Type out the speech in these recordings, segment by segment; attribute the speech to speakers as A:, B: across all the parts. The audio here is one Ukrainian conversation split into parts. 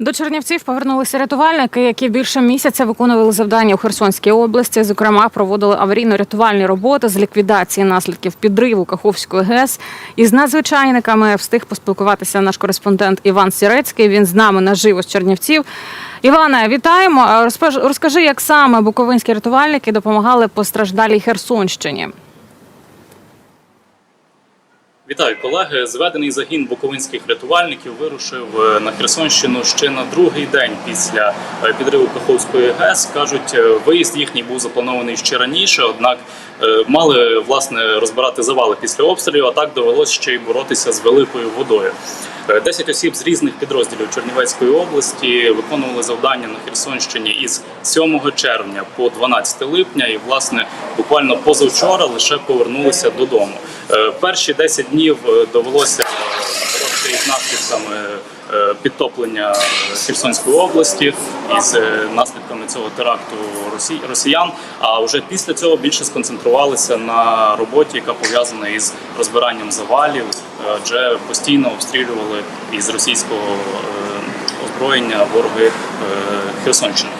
A: До Чернівців повернулися рятувальники, які більше місяця виконували завдання у Херсонській області. Зокрема, проводили аварійно-рятувальні роботи з ліквідації наслідків підриву Каховської ГЕС. Із надзвичайниками встиг поспілкуватися наш кореспондент Іван Сірецький. Він з нами наживо з Чернівців. Іване, вітаємо. Розкажи, як саме буковинські рятувальники допомагали постраждалій Херсонщині.
B: Вітаю, колеги. Зведений загін буковинських рятувальників вирушив е, на Херсонщину ще на другий день після е, підриву Каховської ГЕС. кажуть, е, виїзд їхній був запланований ще раніше, однак мали власне розбирати завали після обстрілів. А так довелося ще й боротися з великою водою. 10 осіб з різних підрозділів Чернівецької області виконували завдання на Херсонщині із 7 червня по 12 липня, і власне буквально позавчора лише повернулися додому. Перші 10 днів е, довелося боротися із наслідками е, підтоплення Херсонської області із е, наслідками цього теракту росі- росіян. А вже після цього більше сконцентрувалися на роботі, яка пов'язана із розбиранням завалів, адже постійно обстрілювали із російського озброєння вороги Херсонщини.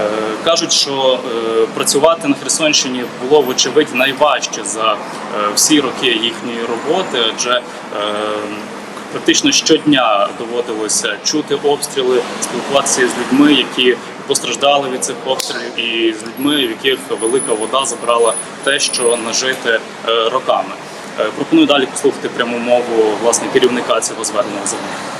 B: Е, Кажуть, що е, працювати на Херсонщині було вочевидь найважче за е, всі роки їхньої роботи, адже практично щодня доводилося чути обстріли, спілкуватися з людьми, які постраждали від цих обстрілів, і з людьми, в яких велика вода забрала те, що нажите е, роками. Пропоную далі послухати пряму мову власне керівника цього зверненого загону.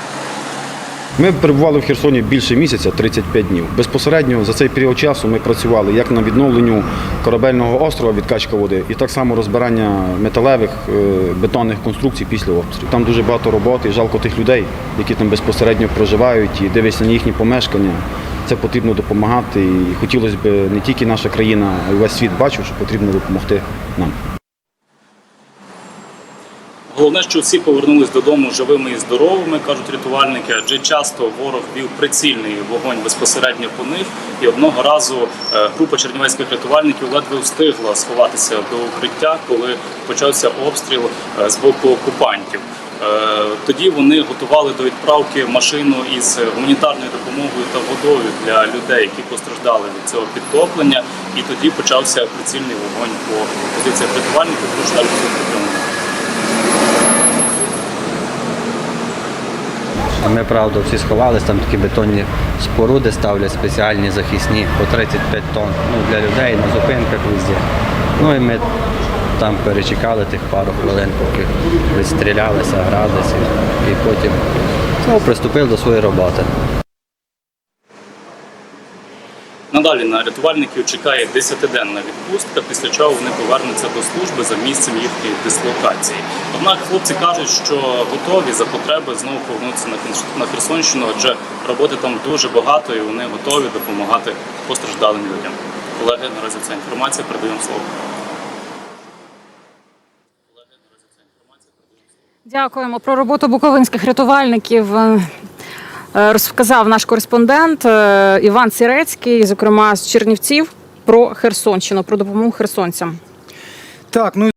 C: Ми перебували в Херсоні більше місяця, 35 днів. Безпосередньо за цей період часу ми працювали як на відновленню корабельного острова відкачка води, і так само розбирання металевих е, бетонних конструкцій після обстрілів. Там дуже багато роботи, жалко тих людей, які там безпосередньо проживають і дивишся на їхні помешкання. Це потрібно допомагати. І хотілося б не тільки наша країна, а й весь світ бачив, що потрібно допомогти нам.
B: Головне, що всі повернулись додому живими і здоровими, кажуть рятувальники, адже часто ворог вів прицільний вогонь безпосередньо по них. І одного разу е, група чернівецьких рятувальників ледве встигла сховатися до укриття, коли почався обстріл е, з боку окупантів. Е, Тоді вони готували до відправки машину із гуманітарною допомогою та водою для людей, які постраждали від цього підтоплення. І тоді почався прицільний вогонь по позиціях рятувальників. Тож далі
D: Ми, правда, всі сховались, там такі бетонні споруди ставлять спеціальні захисні по 35 тонн ну, для людей на зупинках везде. Ну і ми там перечекали тих пару хвилин, поки відстрілялися, гралися, і потім ну, приступили до своєї роботи.
B: Надалі на рятувальників чекає 10-денна відпустка, після чого вони повернуться до служби за місцем їхньої дислокації. Однак хлопці кажуть, що готові за потреби знову повернутися на Херс- Херсонщину, адже роботи там дуже багато і вони готові допомагати постраждалим людям. Колеги, наразі ця інформація передаємо слово.
A: Дякуємо про роботу буковинських рятувальників. Е, Розказав наш кореспондент е, Іван Сірецький, зокрема з Чернівців, про Херсонщину, про допомогу херсонцям.
E: Так, ну